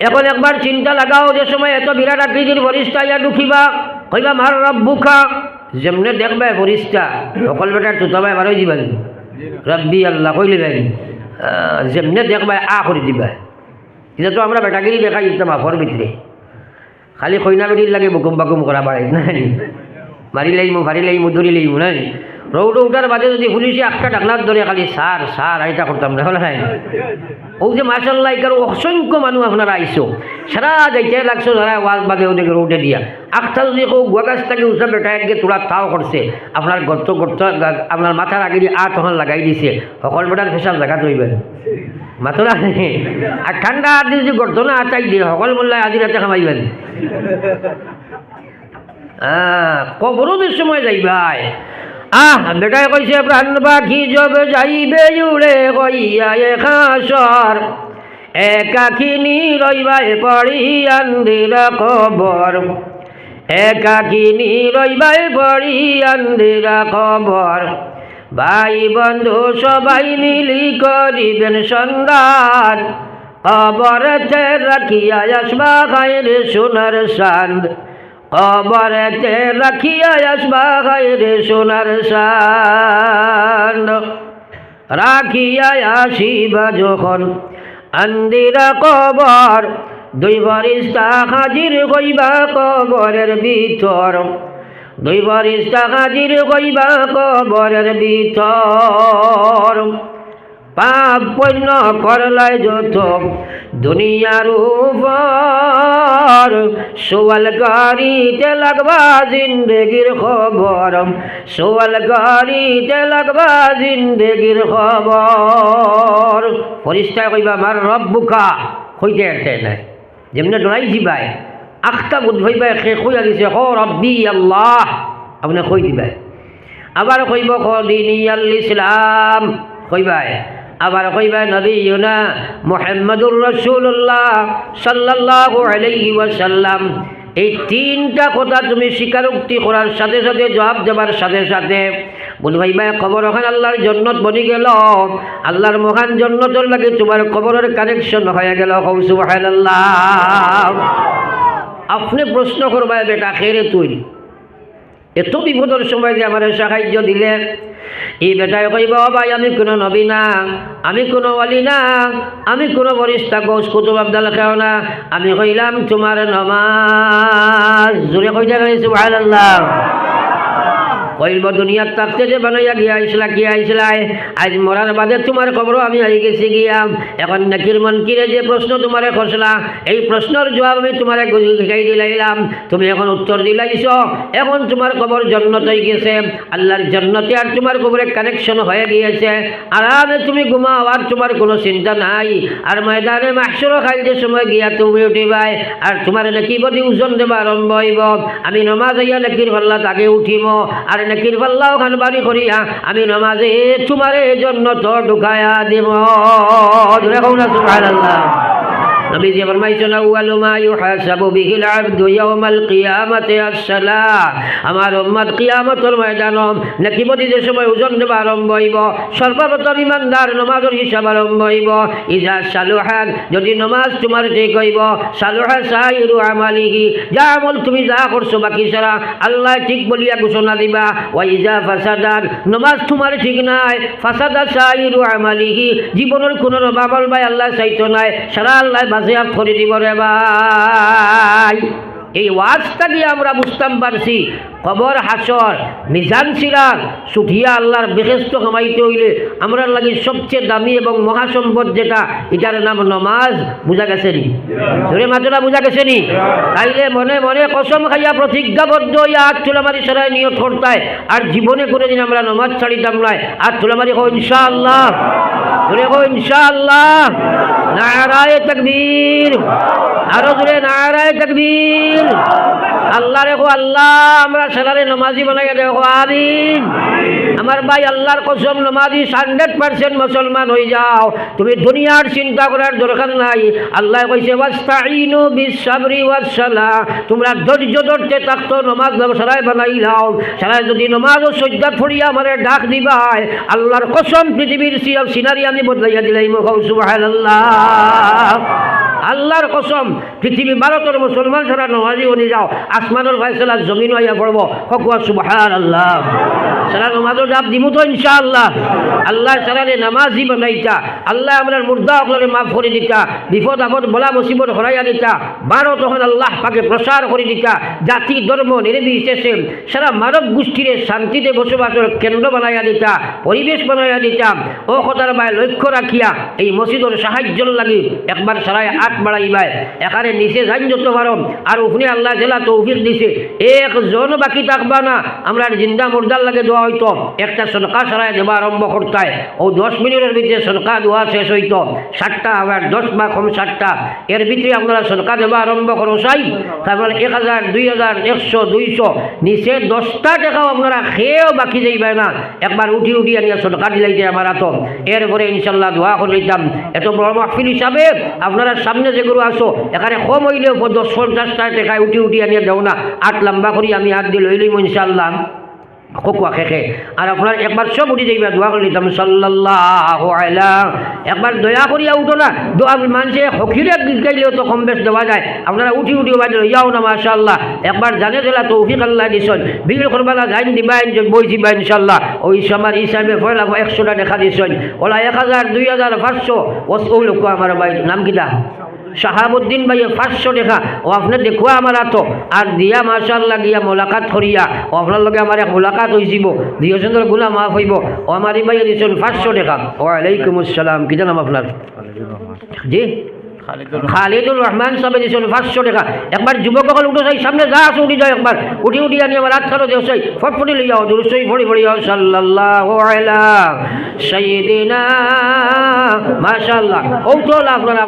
এখন একবার চিন্তা লাগাও যে সময় এত বিরাট আকৃতির বরিষ্ঠা ইয়া ঢুকিবা, কইবা, মার রব্বুখা যেমনে দেখবে বরিষ্ঠা সকল বেটার তুতাবা এবারই দিবা রব্বি আল্লাহ কইলে যাই যেমনে দেখবা, আ করে দিবা। এটা তো আমরা বেটাগিরি দেখাই দিতাম আফর ভিতরে। খালি কইনা বেটির লাগে বুকুম বাকুম করা পারে, নাই? মারি লাইমু ফারি লাইমু ধরি লাইমু নাই? রৌড উঠার বাদে যদি পুলিশে একটা ডাকলার ধরে খালি সার সার আইটা করতাম হলে নাই? ও যে মার্শাল্লাহ কারও অসংখ্য মানুষ আপনারা আইসো সারা যাইতে লাগছো, যারা ওয়াজ বাদে ওদেরকে রোডে দিয়া। আখটা যদি কেউ গুয়া গাছ থেকে উঠে বেটা একগে তোলা তাও করছে, আপনার গর্ত গর্ত, আপনার মাথার আগে দিয়ে আ তখন লাগাই দিছে সকল বেটার ফেসাল জায়গা তৈবেন মাতরা আর ঠান্ডা আদি যদি গর্ত না আটাই দিয়ে সকল বললে আজি রাতে খামাইবেন। কবরদের সময় যাইবাই। আহ বেটাই কইছে, প্রাণ পাখি জব যাইবে উড়ে কইয়া এখাসর একাকিনী রইবাই পড়ি আন্দিরা কবর একাকিনী রইবাই পড়ি আন্দিরা কবর ভাই বন্ধু সবাই মিলি করিবেন সন্ধান। কবরতে রাখিয়া আসবা খাইরে সোনার সান্দ কবরেতে রাখিয়া আসবা খাইরে সোনার সান্দ রাখিয়া আসিবা যখন আন্দিরা কবর, দুই বরিস্তা হাজির হইবা কবরের ভিতর। দুই বরিস্তা হাজির হইবা কবরের ভিতর। পাপ পণ্য করলাই যত দুনিয়ার উপর সোয়াল গাড়িতে লাগবা জিন্দগির খবর। সোয়াল গাড়িতে লাগবা জিন্দগির খবর। পরিষ্কার কইবা আমার রব্বুকা হইতে এরতে নাই। যেমনি ডরাইছি আখটা বুধ হইবা সে কইয়া দিছে হ রব্বি আল্লাহ আপনি কই দিবাই। আবার কইব দিনী আল ইসলাম কইবাই। আবার কইবা নবী ইউনা মোহাম্মদুর রসুল্লাহ আলাইহি ওয়াসাল্লাম। এই তিনটা কথা তুমি স্বীকারোক্তি করার সাথে সাথে, জবাব দেবার সাথে সাথে বল, ভাই ভাই, খবর ওখানে আল্লাহর জন্নত বনি গেল। আল্লাহর মহান জন্নতর লাগে তোমার খবরের কানেকশন হয়ে গেল। আপনি প্রশ্ন করবা বেটা খেরে তুই? এত বিপদের সময় যে আমার সাহায্য দিলে, এই বেটায় কইব ভাই, আমি কোনো নবী না, আমি কোনো অলি না, আমি কোনো বরিষ্ঠা গৌস কুতুব, আবদাল খেও না। আমি কইলাম তোমার নমাজ। জোরে কইতে গেছি ভাইল্লাহ কইব দুনিয়ার থাকতে যে বানাইয়া গিয়া আইসলা কি আইসলাই। আজ মরার বাদে তোমার খবরও আমি আই গেছি গিয়া। এখন নাকির মন কিরে যে প্রশ্ন তোমারে খসলা? এই প্রশ্নের জবাব আমি তোমারে শিখাই দিলাইলাম। তুমি এখন উত্তর দিলাইছ, এখন তোমার খবর জন্নত হয়ে গেছে। আল্লাহর জন্নতে আর তোমার খবরে কানেকশন হয়ে গিয়েছে। আরামে তুমি ঘুমাও, আর তোমার কোনো চিন্তা নাই। আর ময়দানে মাসরও খাইতে সময় গিয়া তুমি উঠিবাই। আর তোমার নাকি বদি ওজন দেবা আরম্ভ হইব। আমি নমাজ হইয়া নাকির ভাল্লা তাকে উঠিম। আর নাকির পাল্লাও খান বাড়ি করিয়া আমি নমাজে তোমার জন্য তো ঢুকায়া দিব। না সুবহানাল্লাহ। নবী যে আউয়ালু মা ইউহাসাবু বিহিল আবদু ইয়াউমাল কিয়ামাতি আস-সালাহ আমার উম্মত কিয়ামতের ময়দানম নাকিবতি যে সময় ওজন দেবা আরম্ভ হইব, সর্বপ্রথম ইমানদার নমাজের হিসাব আরম্ভ হইব। ইজা সালুহান যদি নমাজ তোমার ঠিক হইব, সালুহা সাইরু আমালিহি, যা আমল তুমি যা করছ বাকি সারা আল্লাহ ঠিক বলিয়া ঘোষণা দিবা। ওয়া ইজা ফাসাদান, নমাজ তোমার ঠিক নাই, ফাসাদা সাইরু আমালিহি, জীবনের কোনো বাবল ভাই আল্লাহ চাইতো নাই, সারা আল্লাহ বাজেয়াত করে দিব রে ভাই। এই ওয়াজটা দিয়ে আমরা বুঝতাম পারছি। কবর হাসর, মিজান সিরাজ সুঠিয়া আল্লাহর বেহেস্ত কামাইতে হইলে আমরা লাগি সবচেয়ে দামি এবং মহাসম্পদ যেটা, এটার নাম নমাজ। বুঝা গেছে নি? ধরে মাত্রা বুঝা গেছে নি? তাইলে মনে মনে কসম খাইয়া প্রতিজ্ঞাবদ্ধ হইয়া আট তুলামারি সরাই নিয়ত করতায়। আর জীবনে কোনোদিন আমরা নমাজ ছাড়িতাম নাই। আট তুলামারি হো ইনশাআল্লাহ। ধরে হো ইনশাআল্লাহ। নারায় তকবীর। আরও ধরে নারায় তকবীর। আল্লাহ রেখো আল্লাহ, আমরা সেলারে নমাজি বানাই দেখো আমিন আমার ভাই আল্লাহর কসম, নমাজি হান্ড্রেড পার্সেন্ট মুসলমান হয়ে যাও। তুমি দুনিয়ার চিন্তা করার দরকার নাই। আল্লাহ কইছে তোমরা ধৈর্য ধরতে থাকতো, নমাজ সারাই বানাই লাও। সারাই যদি নমাজ ও সজ্জাত ফড়িয়া আমারে ডাক দিবাই আল্লাহর কসম, পৃথিবীর সিনারি আমি বদলাইয়া দিলাই মুখ, সুবহানাল্লাহ। আল্লাহর কসম, পৃথিবী ভারতের মুসলমান ছাড়া নমাজি উনি যাও আসমানের ফাইসলা জমিন হইয়া পড়ব। হকুয়া সুবাহার আল্লাহ সারা নমাজও ডাব দিমু তো ইনশাআল্লাহ। আল্লাহ সারারে নামাজি বানাইতা। আল্লাহ আমরা মুর্দা অকলরে মাফ করে দিতা। বিপদ আপদ বলা মুসিবত হরাইয়া দিতা। বারো তখন আল্লাহ পাকে প্রসার করে দিতা। জাতি ধর্ম নির্বিশেষে সারা মানব গোষ্ঠীর শান্তিতে বসবাসের কেন্দ্র বানাইয়া দিতা। পরিবেশ বানাইয়া দিতা। ও কথার বাই লক্ষ্য রাখিয়া এই মসজিদর সাহায্য লাগি একবার সারায় আট বাড়াইবাই এখানে নিচে যাইন যত পারম আর উফনি আল্লাহ জেলা তৌফিক দিছে। একজন বাকি থাকবা না। আমরা জিন্দা মুর্দার লাগে দোয়া হইতো। একটা সনকা সারায় দেওয়া আরম্ভ করতায়। ও দশ মিনিটের ভিতরে সনকা দোয়া শেষ হইতো। সাতটা আবার দশ বা কম সাতটা। এর ভিতরে আপনারা সনকা দেওয়া আরম্ভ করো চাই তারপরে এক হাজার, দুই হাজার, একশো, দুইশো। নিচে দশটা টাকাও আপনারা খেয়েও বাকি যাইবে না। একবার উঠি উঠি আনিয়া সনকা দিলাইতে আমার আত এরপরে ইনশাল্লাহ দোয়া করে লইতাম এত বড় মাহফিল হিসাবে আপনারা সামনে যেগুলো আসো, এখানে কম হইলেও দশ পঞ্চাশটা টাকায় উঠি উঠি আনিয়া দেও না। আট লম্বা করি আমি হাত দিয়ে লই লইম ইনশাল্লাহ। খোকুয়া খেখে। আর আপনার একবার সব উঠে যাইবা দোয়া করে দিতাম সাল্লাহ একবার দয়া করিয়া উঠো না দোয়া মানুষে হকিরে গাইলেও তো কম বেশ দেওয়া যায়। আপনারা উঠি উঠি বাজে যাও না মাশাল্লাহ একবার জানে দিলা তৌফিক আল্লাহ দিছন। বিক্রি করবালা যাইন দিবা বই দিবা ইনশাল্লাহ ওই সময় হিসাবে পয়লা একশোটা দেখা দিছন। ওলা এক হাজার দুই হাজার পাঁচশো। ও লোক আমার ভাই নাম কিটা শাহাবুদ্দিন ভাই পাঁচশো দেখা ও আপনার দেখুয়া আমার আতো। আর দিয়া মাশাল্লাহ গিয়া মোলাকাত করিয়া। ও আপনার লগে আমার এক মোলাকাত হয়েছিব দিয়ে সুন্দর গুণা মাফ হইব। ও আমার এই ভাই দিয়েছেন পাঁচশো টাকা ওয়ালাইকুম আসসালাম। কি জানাম আপনার? জি? খালিদুর রহমান সাহেব দিয়েছেন পাঁচশো টাকা একবার যুবকসকল উঠে যাই সামনে, যা আছে উঠি যাও একবার। উঠি উঠি আনি আমার হাত খালো দেওয়াই ফটফটি লই যাও দুরুসই ফড়ি ফড়ি যাও সাল্লাল্লাহু আলা সাইয়্যিদিনা। মাশাআল্লাহ। ও তো আপনারা